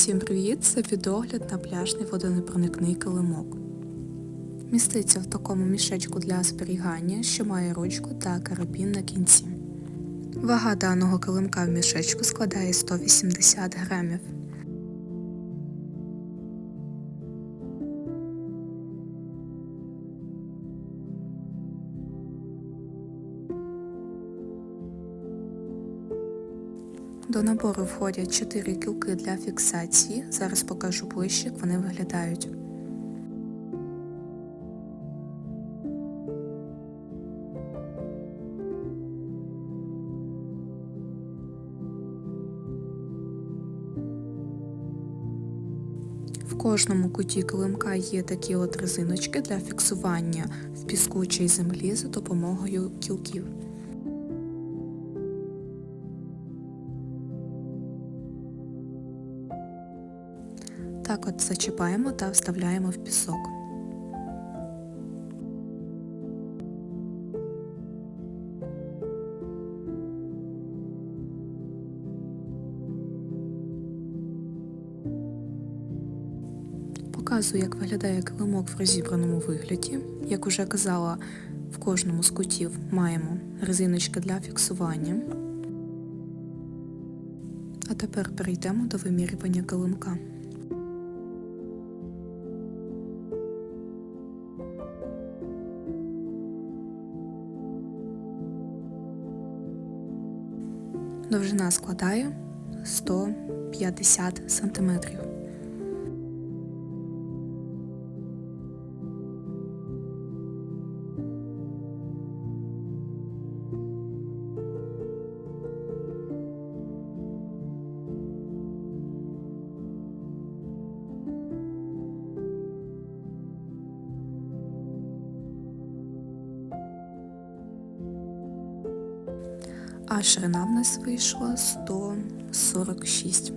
Всім привіт! Це відогляд на пляжний водонепроникний килимок. Міститься в такому мішечку для зберігання, що має ручку та карабін на кінці. Вага даного килимка в мішечку складає 180 грамів. До набору входять 4 кілки для фіксації. Зараз покажу ближче, як вони виглядають. В кожному куті килимка є такі от резиночки для фіксування в піскучій землі за допомогою кілків. Так от зачіпаємо та вставляємо в пісок. Показую, як виглядає килимок в розібраному вигляді. Як уже казала, в кожному з кутів маємо резиночки для фіксування. А тепер перейдемо до вимірювання килимка. Довжина складає 150 сантиметрів. А ширина в нас вийшла 146